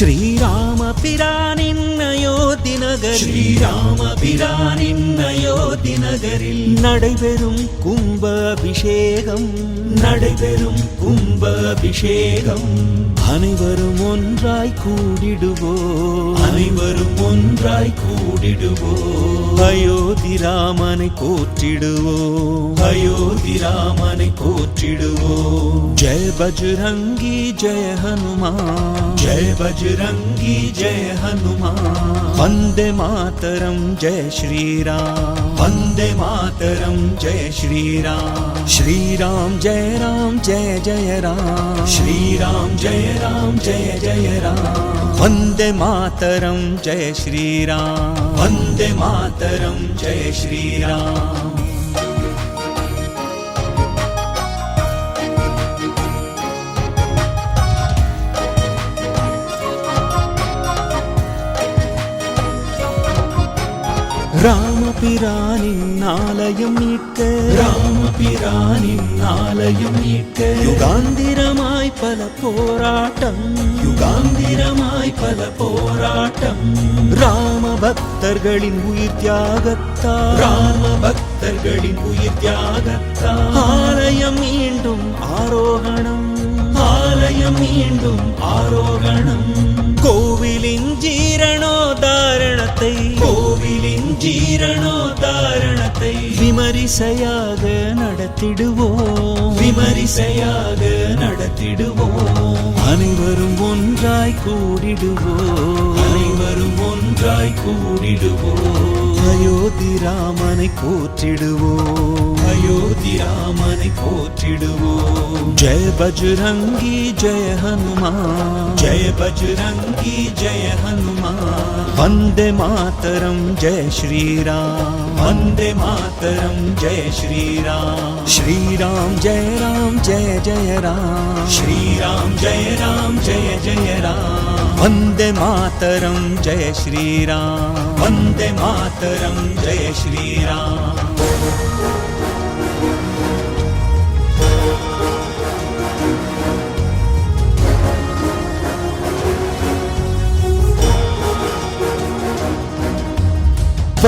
ஸ்ரீராம பிரானின் அயோத்தி நகர் ஸ்ரீராம பிரானின் அயோத்தி நகரில் நடைபெறும் கும்ப அபிஷேகம் நடைபெறும் கும்ப அபிஷேகம் அனைவரும் ஒன்றாய் கூடிடுவோம் அனைவரும் ஒன்றாய் கூடிடுவோம் அயோத்தி ராமனை போற்றிடுவோம் அயோத்தி ராமனை போற்றிடுவோம் ஜெய பஜ்ரங்கி ஜெய ஹனுமான். ஜெய பஜ்ரங்கி ஜெய ஹனுமான். வந்தே மாதரம் ஜெய ஸ்ரீராம். வந்தே மாதரம் ஜெய ஸ்ரீராம். ஸ்ரீராம் ஜெய ராம் ஜெய ஜெய ராம். ஸ்ரீராம் ஜெய ராம் ஜெய ஜெய ராம் வந்தே மாதரம் ஜெய ஸ்ரீராம் வந்தே மாதரம் ஜெய ஸ்ரீராம் ராமபிரானின் ஆலயம் மீட்க ராமபிரானின் ஆலயம் மீட்க யுகாந்திரமாய் பல போராட்டம் யுகாந்திரமாய் பல போராட்டம். ராம பக்தர்களின் உயிர் தியாகத்தா ராம பக்தர்களின் உயிர் தியாகத்தா. ஆலயம் மீண்டும் ஆரோகணம் ஆலயம் மீண்டும் ஆரோகணம். கோவிலின் ஜீரணோதாரணத்தை விமரிசையாக நடத்திடுவோம். விமரிசையாக நடத்திடுவோம். அனைவரும் ஒன்றாய் கூடிடுவோம். அனைவரும் ஒன்றாய் கூடிடுவோம். அயோத்தி ராமனை போற்றிடுவோம். அயோத்தி ராமனை போற்றிடுவோம். ஜெய பஜ்ரங்கி ஜெய ஹனுமான். ஜெய பஜ்ரங்கி ஜெய ஹனுமான். வந்தே மாதரம் ஜெய ஸ்ரீராம். வந்தே மாதரம் ஜெய ஸ்ரீராம். ஸ்ரீராம் ஜெய ராம் ஜெய ஜெய ராம். ஸ்ரீராம் ஜெய ராம் ஜெய ஜெய ராம். வந்தே மாதரம் ஜெய ஸ்ரீராம். வந்தே மாதரம் ஜெய ஸ்ரீராம்.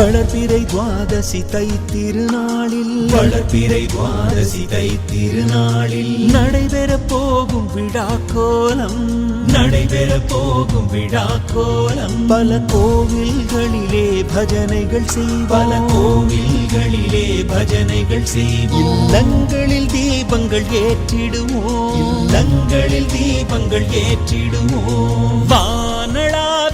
வளர்பிறை துவாதசி தை திருநாளில் வளர்பிறை துவாதசி தை திருநாளில் நடைபெற போகும் விழா கோலம் நடைபெற போகும் விழா கோலம் பல கோவில்களிலே பஜனைகள் செய் பல கோவில்களிலே பஜனைகள் செய்வோம். இல்லங்களில் தீபங்கள் ஏற்றிடுவோம். இல்லங்களில் தீபங்கள் ஏற்றிடுவோம். வானளாவிய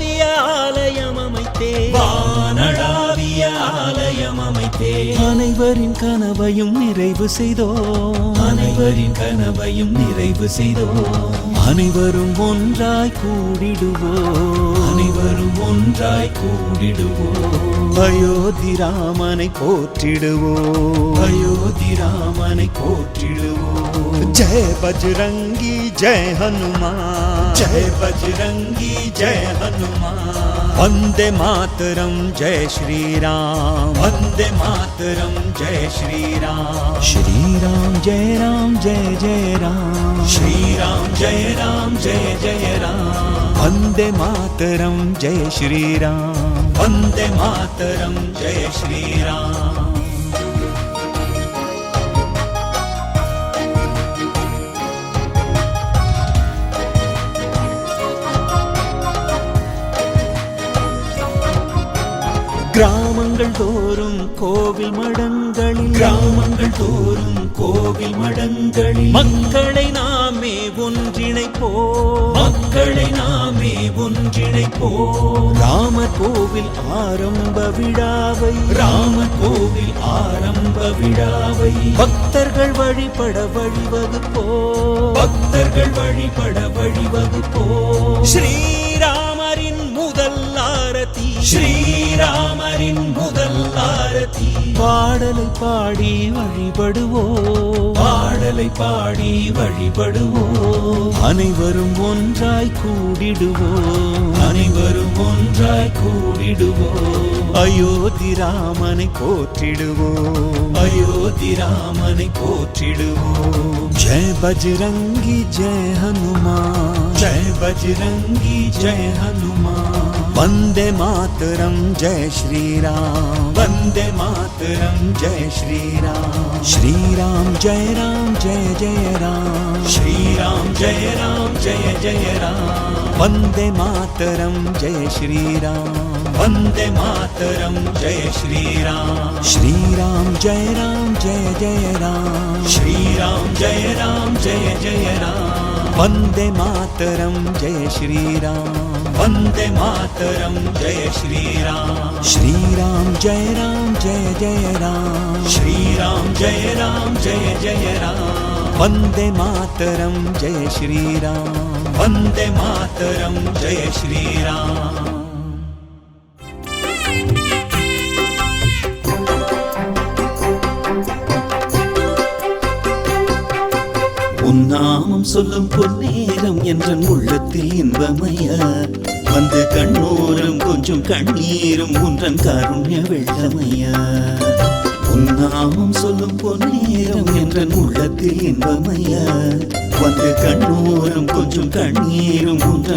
அனைவரின் கனவையும் நிறைவு செய்தோம். அனைவரின் கனவையும் நிறைவு செய்தோம். அனைவரும் ஒன்றாய் கூடிடுவோம். அனைவரும் ஒன்றாய் கூடிடுவோம். அயோத்தி ராமனை போற்றிடுவோம். அயோத்தி ராமனை போற்றிடுவோம். जय बजरंगी जय हनुमान जय बजरंगी जय हनुमान वंदे मातरम जय श्री राम वंदे मातरम जय श्री राम श्री राम जय राम जय जय राम श्री राम जय राम जय जय राम वंदे मातरम जय श्री राम वंदे मातरम जय श्री राम கிராமங்கள் தோறும் கோவில் மடங்களில் கிராமங்கள் தோறும் கோவில் மடங்களில். மக்களை நாமே ஒன்றிணைப்போ மக்களை நாமே ஒன்றிணைப்போ ராம கோவில் ஆரம்ப விழாவை ராம கோவில் ஆரம்ப விழாவை. பக்தர்கள் வழிபட வழிவகுப்போ பக்தர்கள் வழிபட வழிவகுப்போ ஸ்ரீராம் ஆரதி பாடலை பாடி வழிபடுவோம். பாடலை பாடி வழிபடுவோம். அனைவரும் ஒன்றாய் கூடிடுவோம். அனைவரும் ஒன்றாய் கூடிடுவோம். அயோத்தி ராமனை போற்றிடுவோம். அயோத்தி ராமனை போற்றிடுவோம். ஜெய பஜ்ரங்கி ஜெய ஹனுமான். ஜெய பஜ்ரங்கி ஜெய ஹனுமான். वंदे मातरं जय श्रीराम। वंदे मातरं जय श्रीराम। श्रीराम, जय राम, जय जय राम। श्रीराम, जय राम, जय जय राम। वंदे मातरं जय श्रीराम। वंदे मातरं जय श्रीराम। श्रीराम, जय राम, जय जय राम। श्रीराम, जय राम, जय जय राम। वंदे मातरं जय श्रीराम। वंदे मातरं जय श्रीराम। श्रीराम जय राम जय जय राम। श्रीराम जय राम जय जय राम। वंदे मातरं जय श्रीराम। वंदे मातरं जय श्रीराम। உன்னாமம் சொல்லும் பொன்னேரம் என்ற உள்ளத்தில் இன்பமையா. வந்து கண்ணோரம் கொஞ்சம் கண்ணீரும் உன்றன் காருண்ய வெள்ளமையா. உன்னாமம் சொல்லும் பொன்னேரம் என்ற உள்ளத்தில் இன்பமையா. வந்து கண்ணோரம் கொஞ்சம் கண்ணீரும் உன்றன்